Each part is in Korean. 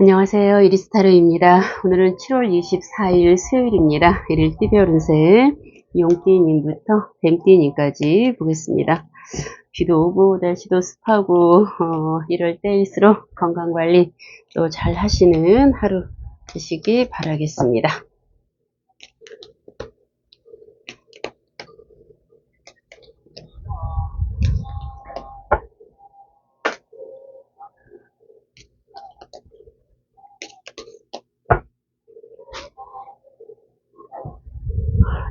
안녕하세요. 이리스타르입니다. 오늘은 7월 24일 수요일입니다. 일일 띠별 운세 용띠님부터 뱀띠님까지 보겠습니다. 비도 오고 날씨도 습하고 어, 이럴 때일수록 건강관리 또 잘 하시는 하루 되시기 바라겠습니다.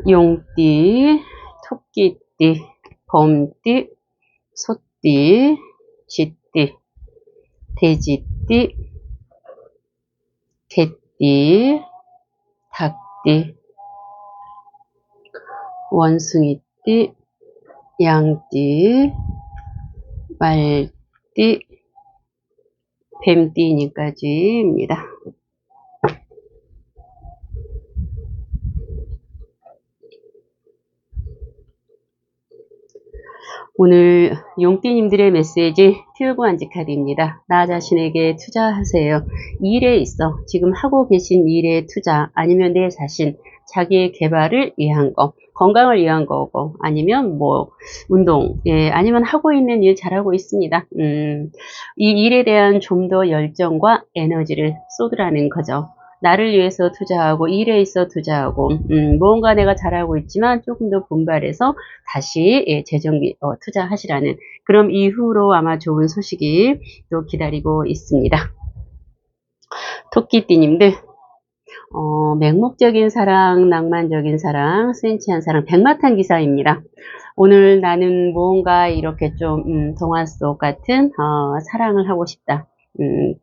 용띠, 토끼띠, 범띠, 소띠, 쥐띠, 돼지띠, 개띠, 닭띠, 원숭이띠, 양띠, 말띠, 뱀띠니까지입니다. 오늘 용띠님들의 메시지 튜브 안지카드입니다. 나 자신에게 투자하세요. 일에 있어 지금 하고 계신 일에 투자 아니면 내 자신 자기의 개발을 위한 거 건강을 위한 거고 아니면 뭐 운동 예 아니면 하고 있는 일 잘하고 있습니다. 음, 이 일에 대한 좀 더 열정과 에너지를 쏟으라는 거죠. 나를 위해서 투자하고 일에 있어 투자하고 음, 무언가 내가 잘하고 있지만 조금 더 분발해서 다시 예, 재정비 어, 투자하시라는 그럼 이후로 아마 좋은 소식이 또 기다리고 있습니다. 토끼띠님들 어, 맹목적인 사랑, 낭만적인 사랑, 센치한 사랑, 백마탄 기사입니다. 오늘 나는 무언가 이렇게 좀 음, 동화 속 같은 어, 사랑을 하고 싶다. 음,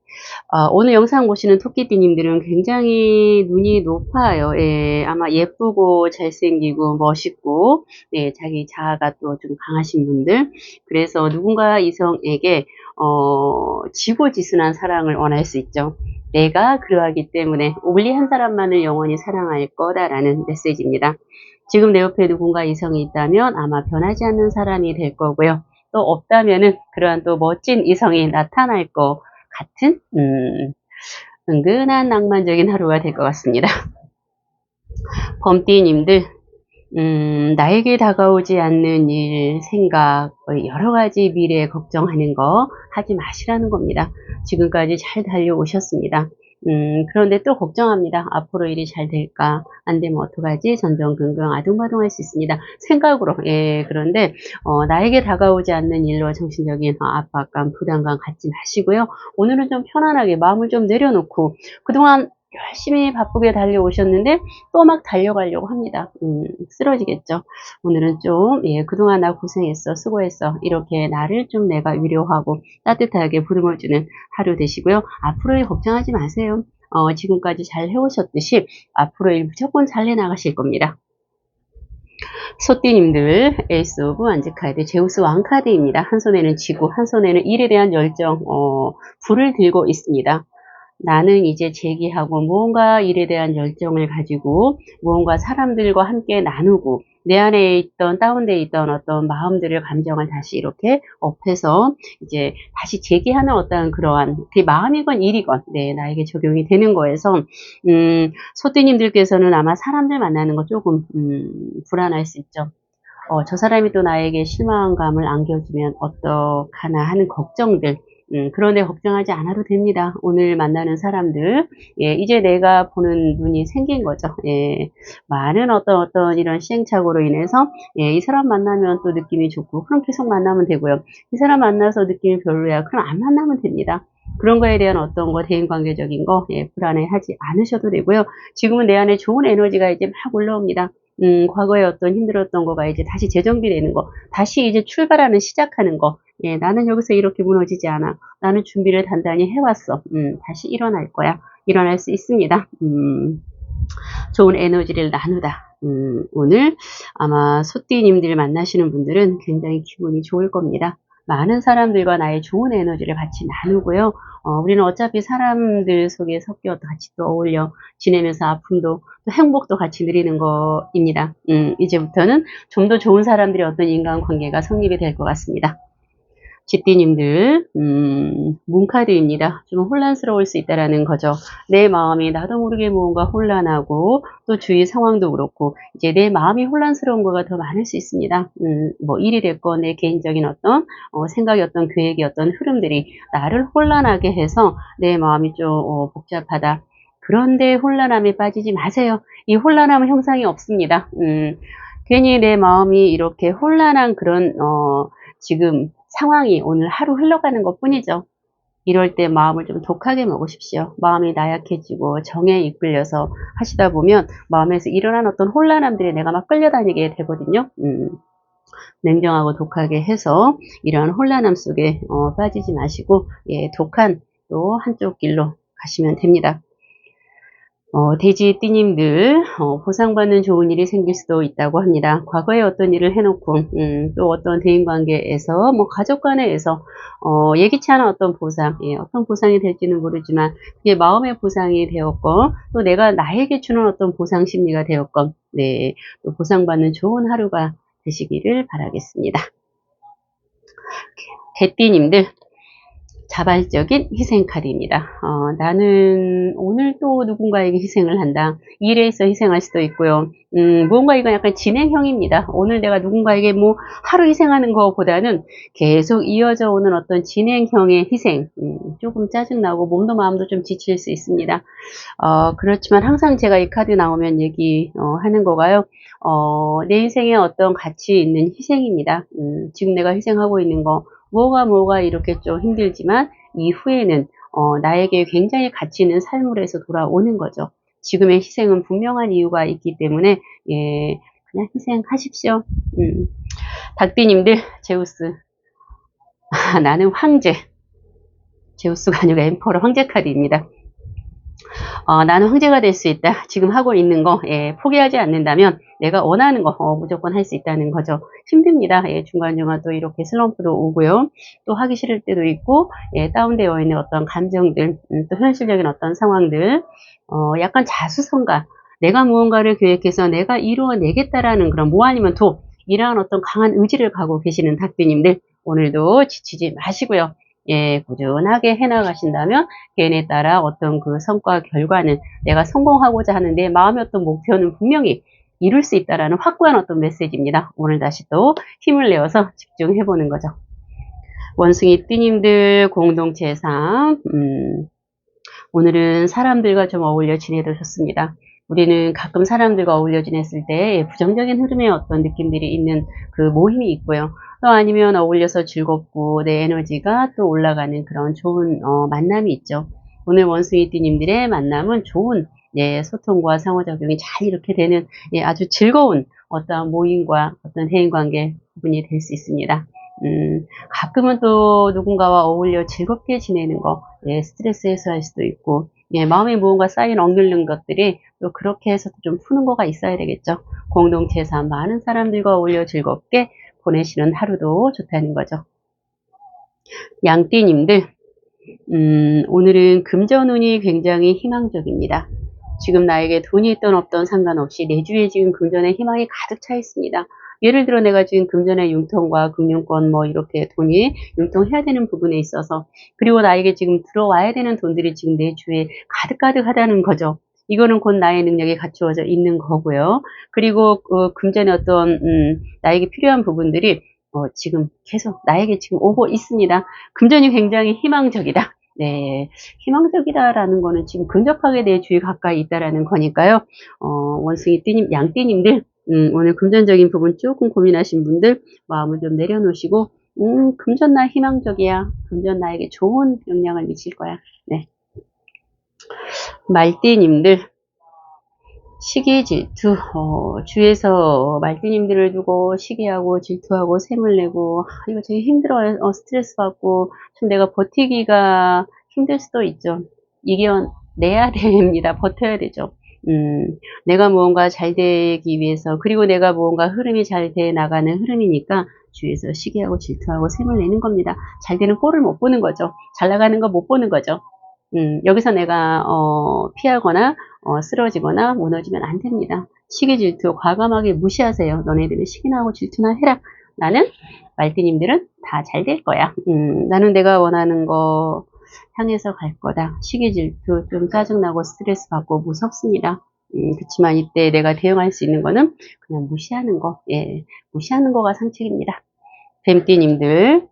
어, 오늘 영상 보시는 토끼띠님들은 굉장히 눈이 높아요. 예, 아마 예쁘고 잘생기고 멋있고 예, 자기 자아가 또 좀 강하신 분들. 그래서 누군가 이성에게 어, 지고지순한 사랑을 원할 수 있죠. 내가 그러하기 때문에 우리 한 사람만을 영원히 사랑할 거다라는 메시지입니다. 지금 내 옆에 누군가 이성이 있다면 아마 변하지 않는 사람이 될 거고요. 또 없다면은 그러한 또 멋진 이성이 나타날 거 같은 음, 은근한 낭만적인 하루가 될 것 같습니다. 범띠님들 음, 나에게 다가오지 않는 일, 생각, 여러 가지 미래 걱정하는 거 하지 마시라는 겁니다. 지금까지 잘 달려오셨습니다. 음, 그런데 또 걱정합니다. 앞으로 일이 잘 될까? 안 되면 어떡하지? 전전긍긍 아둥바둥 할 수 있습니다. 생각으로. 예, 그런데, 어, 나에게 다가오지 않는 일로 정신적인 압박감, 부담감 갖지 마시고요. 오늘은 좀 편안하게 마음을 좀 내려놓고, 그동안 열심히 바쁘게 달려오셨는데 또 막 달려가려고 합니다. 음, 쓰러지겠죠. 오늘은 좀 예, 그동안 나 고생했어, 수고했어 이렇게 나를 좀 내가 위로하고 따뜻하게 부름을 주는 하루 되시고요. 앞으로 일 걱정하지 마세요. 어, 지금까지 잘 해오셨듯이 앞으로 일 무조건 잘 해나가실 겁니다. 소띠님들 에이스 오브 안지카드 제우스 왕카드입니다. 한 손에는 지구, 한 손에는 일에 대한 열정, 어, 불을 들고 있습니다. 나는 이제 재기하고 무언가 일에 대한 열정을 가지고 무언가 사람들과 함께 나누고 내 안에 있던 다운되어 있던 어떤 마음들을 감정을 다시 이렇게 업해서 이제 다시 재기하는 어떤 그러한 그 마음이건 일이건 네 나에게 적용이 되는 거에서 음 소띠님들께서는 아마 사람들 만나는 거 조금 음 불안할 수 있죠. 어, 저 사람이 또 나에게 실망감을 안겨주면 어떡하나 하는 걱정들 음, 그런데 걱정하지 않아도 됩니다. 오늘 만나는 사람들, 예, 이제 내가 보는 눈이 생긴 거죠. 예, 많은 어떤 어떤 이런 시행착오로 인해서, 예, 이 사람 만나면 또 느낌이 좋고, 그럼 계속 만나면 되고요. 이 사람 만나서 느낌이 별로야. 그럼 안 만나면 됩니다. 그런 거에 대한 어떤 거, 대인관계적인 거, 예, 불안해하지 않으셔도 되고요. 지금은 내 안에 좋은 에너지가 이제 막 올라옵니다. 음, 과거에 어떤 힘들었던 거가 이제 다시 재정비되는 거, 다시 이제 출발하는 시작하는 거, 예, 나는 여기서 이렇게 무너지지 않아. 나는 준비를 단단히 해왔어. 음, 다시 일어날 거야. 일어날 수 있습니다. 음, 좋은 에너지를 나누다. 음, 오늘 아마 소띠님들 만나시는 분들은 굉장히 기분이 좋을 겁니다. 많은 사람들과 나의 좋은 에너지를 같이 나누고요. 어, 우리는 어차피 사람들 속에 섞여 같이 또 어울려 지내면서 아픔도 또 행복도 같이 누리는 거입니다. 음, 이제부터는 좀 더 좋은 사람들의 어떤 인간관계가 성립이 될 것 같습니다. 지띠님들, 음, 문카드입니다. 좀 혼란스러울 수 있다라는 거죠. 내 마음이 나도 모르게 무언가 혼란하고, 또 주위 상황도 그렇고, 이제 내 마음이 혼란스러운 거가 더 많을 수 있습니다. 음, 뭐, 일이 됐건, 내 개인적인 어떤, 어, 생각이 어떤, 계획이 어떤 흐름들이 나를 혼란하게 해서 내 마음이 좀, 어, 복잡하다. 그런데 혼란함에 빠지지 마세요. 이 혼란함은 형상이 없습니다. 음, 괜히 내 마음이 이렇게 혼란한 그런, 어, 지금 상황이 오늘 하루 흘러가는 것 뿐이죠. 이럴 때 마음을 좀 독하게 먹으십시오. 마음이 나약해지고 정에 이끌려서 하시다 보면 마음에서 일어난 어떤 혼란함들이 내가 막 끌려다니게 되거든요. 음, 냉정하고 독하게 해서 이러한 혼란함 속에 어, 빠지지 마시고 예, 독한 또 한쪽 길로 가시면 됩니다. 어, 돼지띠님들 어, 보상받는 좋은 일이 생길 수도 있다고 합니다. 과거에 어떤 일을 해놓고 음, 또 어떤 대인관계에서 뭐 가족 간에서 어, 예기치 않은 어떤 보상, 예, 어떤 보상이 될지는 모르지만 그게 마음의 보상이 되었건 또 내가 나에게 주는 어떤 보상 심리가 되었건 네, 또 보상받는 좋은 하루가 되시기를 바라겠습니다. 개띠님들 자발적인 희생 카드입니다. 어, 나는 오늘 또 누군가에게 희생을 한다. 일에서 희생할 수도 있고요. 음, 무언가 이건 약간 진행형입니다. 오늘 내가 누군가에게 뭐 하루 희생하는 것보다는 계속 이어져 오는 어떤 진행형의 희생. 음, 조금 짜증나고 몸도 마음도 좀 지칠 수 있습니다. 어, 그렇지만 항상 제가 이 카드 나오면 얘기하는 어, 거가요. 어, 내 인생에 어떤 가치 있는 희생입니다. 음, 지금 내가 희생하고 있는 거 뭐가 뭐가 이렇게 좀 힘들지만 이후에는 어, 나에게 굉장히 가치 있는 삶으로해서 돌아오는 거죠. 지금의 희생은 분명한 이유가 있기 때문에 예, 그냥 희생하십시오. 음. 닭띠님들 제우스 아, 나는 황제 제우스가 아니라 엠퍼러 황제 카드입니다. 어, 나는 황제가 될 수 있다. 지금 하고 있는 거 예, 포기하지 않는다면 내가 원하는 거 어, 무조건 할 수 있다는 거죠. 힘듭니다. 예, 중간중간 또 이렇게 슬럼프도 오고요. 또 하기 싫을 때도 있고 예, 다운되어 있는 어떤 감정들 음, 또 현실적인 어떤 상황들 어, 약간 자수성가 내가 무언가를 계획해서 내가 이루어내겠다라는 그런 뭐 아니면 도 이러한 어떤 강한 의지를 가고 계시는 닭비님들 오늘도 지치지 마시고요. 예, 꾸준하게 해나가신다면 개인에 따라 어떤 그 성과 결과는 내가 성공하고자 하는 내 마음의 어떤 목표는 분명히 이룰 수 있다라는 확고한 어떤 메시지입니다. 오늘 다시 또 힘을 내어서 집중해 보는 거죠. 원숭이 띠님들 공동체상 음, 오늘은 사람들과 좀 어울려 지내도 좋습니다. 우리는 가끔 사람들과 어울려 지냈을 때 부정적인 흐름의 어떤 느낌들이 있는 그 모임이 있고요. 또 아니면 어울려서 즐겁고 내 에너지가 또 올라가는 그런 좋은 어, 만남이 있죠. 오늘 원숭이띠님들의 만남은 좋은 예, 소통과 상호작용이 잘 이렇게 되는 예, 아주 즐거운 어떤 모임과 어떤 대인관계 부분이 될 수 있습니다. 음, 가끔은 또 누군가와 어울려 즐겁게 지내는 거, 예, 스트레스 해소할 수도 있고, 예, 마음에 무언가 쌓인 억눌른 것들이 또 그렇게 해서 좀 푸는 거가 있어야 되겠죠. 공동체에서 많은 사람들과 어울려 즐겁게 보내시는 하루도 좋다는 거죠. 양띠님들, 음, 오늘은 금전운이 굉장히 희망적입니다. 지금 나에게 돈이 있던 없던 상관없이 내 주위에 지금 금전의 희망이 가득 차 있습니다. 예를 들어 내가 지금 금전의 융통과 금융권 뭐 이렇게 돈이 융통해야 되는 부분에 있어서 그리고 나에게 지금 들어와야 되는 돈들이 지금 내 주위에 가득가득하다는 거죠. 이거는 곧 나의 능력이 갖추어져 있는 거고요. 그리고 그 금전의 어떤 음, 나에게 필요한 부분들이 어, 지금 계속 나에게 지금 오고 있습니다. 금전이 굉장히 희망적이다. 네, 희망적이다라는 거는 지금 근접하게 내 주위 가까이 있다라는 거니까요. 어, 원숭이 띠님, 양띠님들 음, 오늘 금전적인 부분 조금 고민하신 분들 마음을 좀 내려놓으시고 음, 금전 나 희망적이야. 금전 나에게 좋은 영향을 미칠 거야. 네. 말띠님들 시기 질투 어, 주위에서 말띠님들을 두고 시기하고 질투하고 샘을 내고 아, 이거 되게 힘들어요 어, 스트레스 받고 좀 내가 버티기가 힘들 수도 있죠 이겨내야 됩니다 버텨야 되죠 음, 내가 무언가 잘 되기 위해서 그리고 내가 무언가 흐름이 잘 돼 나가는 흐름이니까 주위에서 시기하고 질투하고 샘을 내는 겁니다 잘 되는 꼴을 못 보는 거죠 잘 나가는 거 못 보는 거죠 음, 여기서 내가 어, 피하거나 어, 쓰러지거나 무너지면 안 됩니다. 시기 질투 과감하게 무시하세요. 너네들은 시기나 하고 질투나 해라. 나는 말띠님들은 다 잘 될 거야. 음, 나는 내가 원하는 거 향해서 갈 거다. 시기 질투, 좀 짜증나고 스트레스 받고 무섭습니다. 음, 그렇지만 이때 내가 대응할 수 있는 거는 그냥 무시하는 거. 예, 무시하는 거가 상책입니다. 뱀띠님들.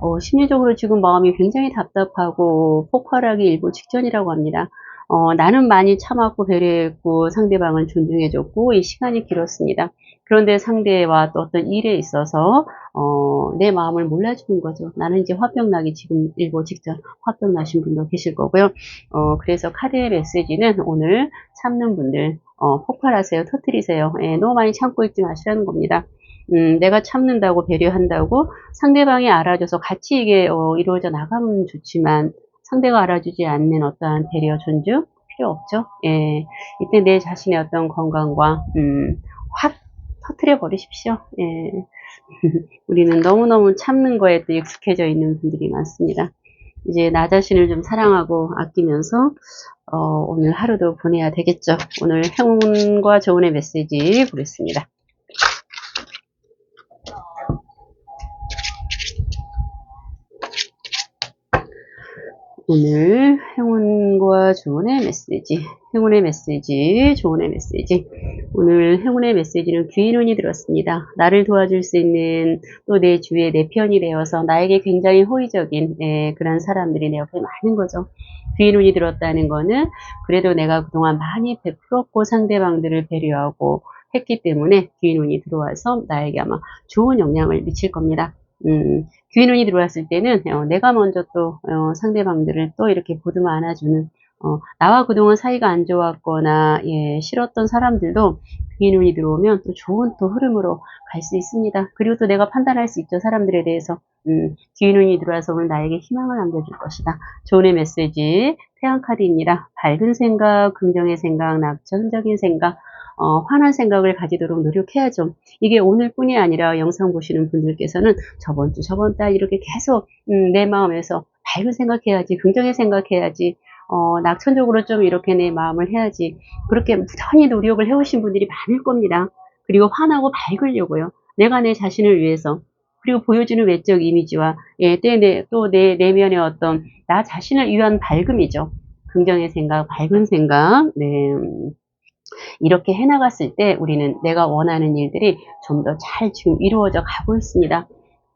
어, 심리적으로 지금 마음이 굉장히 답답하고 폭발하기 일보 직전이라고 합니다. 어, 나는 많이 참았고 배려했고 상대방을 존중해줬고 이 시간이 길었습니다. 그런데 상대와 또 어떤 일에 있어서 어, 내 마음을 몰라주는 거죠. 나는 이제 화병 나기 지금 일보 직전 화병 나신 분도 계실 거고요. 어, 그래서 카드의 메시지는 오늘 참는 분들 어, 폭발하세요, 터트리세요. 예, 너무 많이 참고 있지 마시라는 겁니다. 음, 내가 참는다고 배려한다고 상대방이 알아줘서 같이 이게 어, 이루어져 나가면 좋지만 상대가 알아주지 않는 어떠한 배려 존중 필요 없죠. 예, 이때 내 자신의 어떤 건강과 음, 확 터트려 버리십시오. 예. 우리는 너무너무 참는 거에 또 익숙해져 있는 분들이 많습니다. 이제 나 자신을 좀 사랑하고 아끼면서 어, 오늘 하루도 보내야 되겠죠. 오늘 행운과 조언의 메시지 보겠습니다. 오늘 행운과 조언의 메시지, 행운의 메시지, 조언의 메시지. 오늘 행운의 메시지는 귀인운이 들었습니다. 나를 도와줄 수 있는 또 내 주위에 내 편이 되어서 나에게 굉장히 호의적인 예, 그런 사람들이 내 옆에 많은 거죠. 귀인운이 들었다는 거는 그래도 내가 그동안 많이 베풀었고 상대방들을 배려하고 했기 때문에 귀인운이 들어와서 나에게 아마 좋은 영향을 미칠 겁니다. 음, 귀인운이 들어왔을 때는 어, 내가 먼저 또 어, 상대방들을 또 이렇게 보듬어 안아주는 어, 나와 그동안 사이가 안 좋았거나 예, 싫었던 사람들도 귀인운이 들어오면 또 좋은 또 흐름으로 갈 수 있습니다. 그리고 또 내가 판단할 수 있죠. 사람들에 대해서 음, 귀인운이 들어와서 오늘 나에게 희망을 안겨줄 것이다. 좋은의 메시지 태양 카드입니다. 밝은 생각, 긍정의 생각, 낙천적인 생각 어, 환한 생각을 가지도록 노력해야죠. 이게 오늘뿐이 아니라 영상 보시는 분들께서는 저번 주, 저번 달 이렇게 계속 음, 내 마음에서 밝은 생각해야지, 긍정의 생각해야지, 어, 낙천적으로 좀 이렇게 내 마음을 해야지. 그렇게 무던히 노력을 해오신 분들이 많을 겁니다. 그리고 환하고 밝으려고요. 내가 내 자신을 위해서. 그리고 보여주는 외적 이미지와 예, 또내 내면의 어떤 나 자신을 위한 밝음이죠. 긍정의 생각, 밝은 생각. 네. 이렇게 해나갔을 때 우리는 내가 원하는 일들이 좀 더 잘 지금 이루어져 가고 있습니다.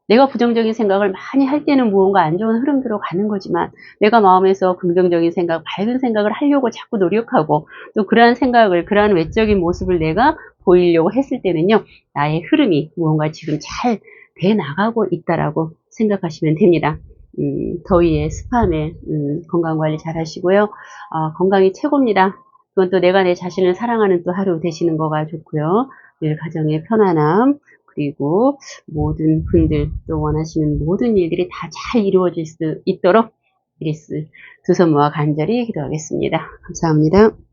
내가 부정적인 생각을 많이 할 때는 무언가 안 좋은 흐름대로 가는 거지만 내가 마음에서 긍정적인 생각, 밝은 생각을 하려고 자꾸 노력하고 또 그러한 생각을, 그러한 외적인 모습을 내가 보이려고 했을 때는요, 나의 흐름이 무언가 지금 잘 돼 나가고 있다라고 생각하시면 됩니다. 음, 더위에 습함에 음, 건강관리 잘 하시고요. 어, 건강이 최고입니다. 그건 또 내가 내 자신을 사랑하는 또 하루 되시는 거가 좋고요. 늘 가정의 편안함, 그리고 모든 분들 또 원하시는 모든 일들이 다 잘 이루어질 수 있도록 이리스 두 손 모아 간절히 기도하겠습니다. 감사합니다.